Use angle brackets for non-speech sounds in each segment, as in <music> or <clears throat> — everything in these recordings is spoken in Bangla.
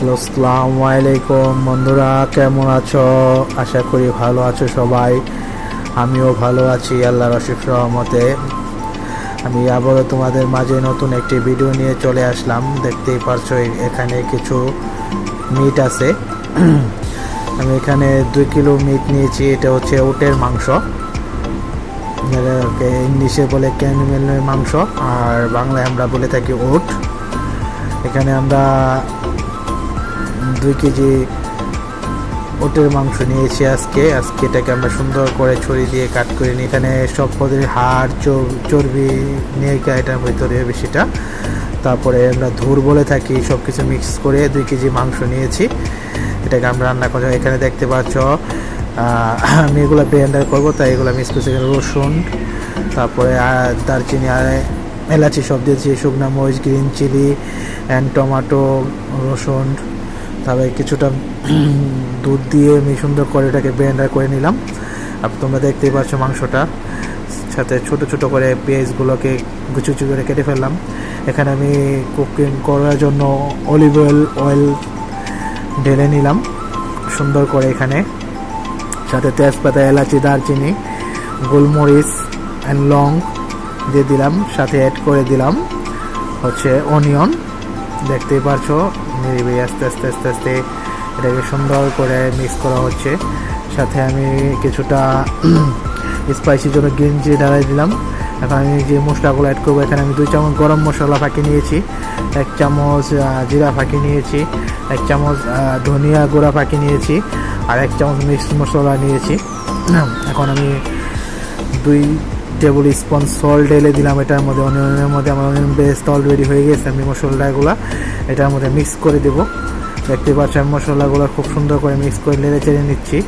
হ্যালো, আসসালামু আলাইকুম। বন্ধুরা, কেমন আছো? আশা করি ভালো আছো সবাই। আমিও ভালো আছি, আল্লাহর অশেষ রহমতে। আমি আবারও তোমাদের মাঝে নতুন একটি ভিডিও নিয়ে চলে আসলাম। দেখতেই পারছ এখানে কিছু মিট আছে। <clears throat> আমি এখানে দুই কিলো মিট নিয়েছি, এটা হচ্ছে উটের মাংস। ইংলিশে বলে ক্যানিমেলের মাংস, আর বাংলায় আমরা বলে থাকি উট এখানে আমরা দুই কেজি ওটের মাংস নিয়েছি আজকে। আজকে এটাকে আমরা সুন্দর করে ছড়ি দিয়ে কাট করে নিই। এখানে সব পদের হাড়, চর- চর্বি নিয়ে এটার ভিতরে বেশিটা। তারপরে আমরা ধুর বলে থাকি সব কিছু মিক্স করে দুই কেজি মাংস নিয়েছি। এটাকে আমরা রান্না করব এখানে দেখতে পাচ্ছ আমি এগুলো ব্লেন্ডার করব, তাই এগুলো মিক্স করছি। এখানে রসুন, তারপরে দারচিনি, আর এলাচি সব দিয়েছি। শুকনো মরিচ গ্রিন চিলি অ্যান্ড টমাটো রসুন তারপরে কিছুটা দুধ দিয়ে আমি সুন্দর করে এটাকে ব্লেন্ডার করে নিলাম। আর তোমরা দেখতেই পাচ্ছ মাংসটা। সাথে ছোট ছোট করে পেঁয়াজগুলোকে গুছু গুছু করে কেটে ফেললাম। এখানে আমি কুকিং করার জন্য অলিভ অয়েল অয়েল ঢেলে নিলাম সুন্দর করে এখানে। সাথে তেজপাতা, এলাচি, দারচিনি, গোলমরিচ অ্যান্ড লং দিয়ে দিলাম। সাথে অ্যাড করে দিলাম হচ্ছে অনিয়ন দেখতেই পারছ। নিরিবি আস্তে আস্তে আস্তে আস্তে এটাকে সুন্দর করে মিক্স করা হচ্ছে। সাথে আমি কিছুটা <clears throat> স্পাইসির জন্য গ্রিন চিলি ঢালাই দিলাম। এখন আমি যে মশলাগুলো অ্যাড করব, এখানে আমি দুই চামচ গরম মশলা ফাঁকি নিয়েছি, এক চামচ জিরা ফাঁকি নিয়েছি, এক চামচ ধনিয়া গুঁড়া ফাঁকি নিয়েছি, আর এক চামচ মিক্স মশলা নিয়েছি। <clears throat> এখন আমি দুই টেবিল স্পুন সল্ট ঢেলে দিলাম, এটার মধ্যে অনিয়নের মধ্যে আমার অনিয়ন পেস্ট অলরেডি হয়ে গেছে, আমি মশলাগুলো এটার মধ্যে মিক্স করে দেব। দেখতে পাচ্ছি আমি মশলাগুলো খুব সুন্দর করে মিক্স করে নেড়ে চেড়ে নিচ্ছি,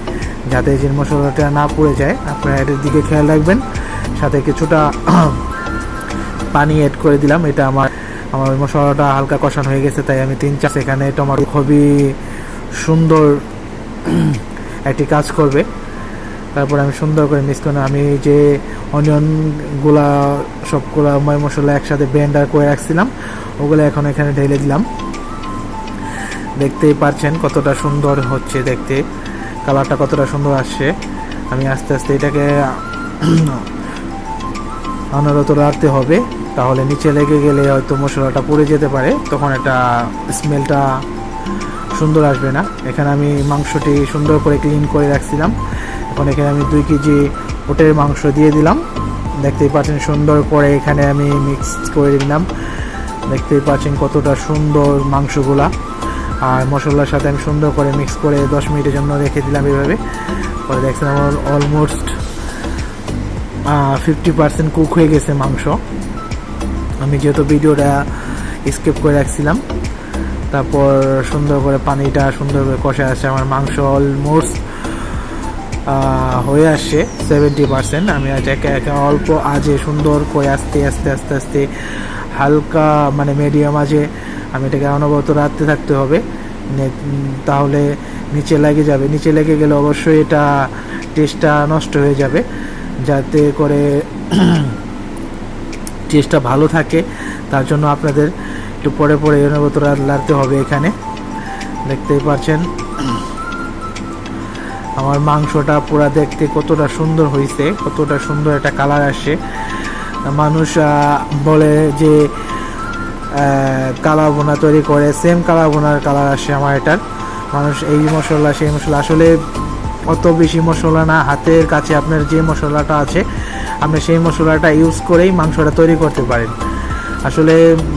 যাতে যে মশলাটা না পুড়ে যায়। আপনারা এটার দিকে খেয়াল রাখবেন। সাথে কিছুটা <clears throat> পানি অ্যাড করে দিলাম, এটা আমার আমার মশলাটা হালকা কষানো হয়ে গেছে, তাই আমি তিন চার, এখানে টমেটো খুবই সুন্দর <clears throat> একটি কাজ করবে। তারপর আমি সুন্দর করে মিক্স করে, আমি যে অনিয়নগুলা সবগুলা ময় মশলা একসাথে ব্লেন্ডার করে রাখছিলাম, ওগুলো এখন এখানে ঢেলে দিলাম। দেখতেই পাচ্ছেন কতটা সুন্দর হচ্ছে দেখতে কালারটা কতটা সুন্দর আসছে। আমি আস্তে আস্তে এটাকে <clears throat> অনরত রাখতে হবে, তাহলে নিচে লেগে গেলে হয়তো মশলাটা পড়ে যেতে পারে, তখন এটা স্মেলটা সুন্দর আসবে না। এখানে আমি মাংসটি সুন্দর করে ক্লিন করে রাখছিলাম। এখন এখানে আমি দুই কেজি ওটের মাংস দিয়ে দিলাম। দেখতেই পাচ্ছেন সুন্দর করে এখানে আমি মিক্স করে দিলাম দেখতেই পাচ্ছেন কতটা সুন্দর মাংসগুলা। আর মশলার সাথে আমি সুন্দর করে মিক্স করে দশ মিনিটের জন্য রেখে দিলাম এভাবে। পরে দেখছেন আমার অলমোস্ট ফিফটি পার্সেন্ট কুক হয়ে গেছে মাংস। আমি যেহেতু ভিডিওটা স্কিপ করে রাখছিলাম তারপর সুন্দর করে পানিটা সুন্দর করে কষে আসে আমার মাংস অলমোস্ট হয়ে আসছে সেভেন্টি পার্সেন্ট আমি আজ একে একে অল্প আজে সুন্দর করে আস্তে আস্তে আস্তে আস্তে হালকা মানে মিডিয়াম আজে আমি এটাকে অনবরত রাখতে থাকতে হবে। তাহলে নিচে লেগে যাবে। নিচে লেগে গেলে অবশ্যই এটা টেস্টটা নষ্ট হয়ে যাবে। যাতে করে <clears throat> টেস্টটা ভালো থাকে, তার জন্য আপনাদের একটু পরে পরে অনবরত রা- রাখতে হবে এখানে। দেখতেই পাচ্ছেন। আমার মাংসটা পুরা দেখতে কতটা সুন্দর হয়েছে কতটা সুন্দর একটা কালার আসে মানুষ বলে যে কালা বোনা তৈরি করে সেম কালা বোনার কালার আসে আমার এটার। মানুষ এই মশলা, সেই মশলা। আসলে অত বেশি মশলা না, হাতের কাছে আপনার যে মশলাটা আছে, আপনি সেই মশলাটা ইউজ করেই মাংসটা তৈরি করতে পারেন। আসলে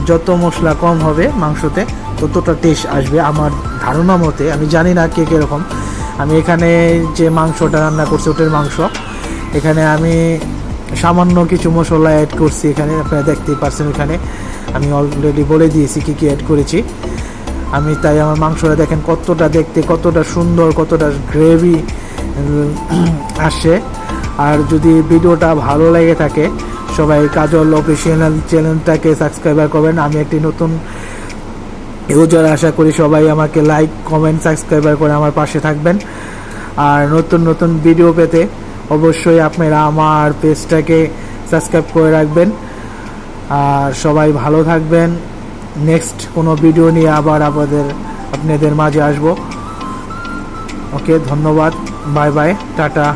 যত মশলা কম হবে মাংসতে, ততটা টেস্ট আসবে আমার ধারণা মতে। আমি জানি না কে কীরকম। আমি এখানে যে মাংসটা রান্না করছি, ওটের মাংস, এখানে আমি সামান্য কিছু মশলা অ্যাড করছি এখানে, আপনারা দেখতেই পারছেন এখানে। আমি অলরেডি বলে দিয়েছি কী কী অ্যাড করেছি। আমি তাই আমার মাংসটা দেখেন কতটা দেখতে, কতটা সুন্দর, কতটা গ্রেভি আসে। আর যদি ভিডিওটা ভালো লেগে থাকে সবাই কাজল অফিসিয়াল চ্যানেলটাকে সাবস্ক্রাইবার করবেন। আমি একটি নতুন ইউজার আশা করি সবাই আমাকে লাইক কমেন্ট সাবস্ক্রাইবার করে আমার পাশে থাকবেন। আর নতুন নতুন ভিডিও পেতে অবশ্যই আপনারা আমার পেজটাকে সাবস্ক্রাইব করে রাখবেন। আর সবাই ভালো থাকবেন। নেক্সট কোনো ভিডিও নিয়ে আবার আপনাদের আপনাদের মাঝে আসব। ওকে ধন্যবাদ। Bye bye tata.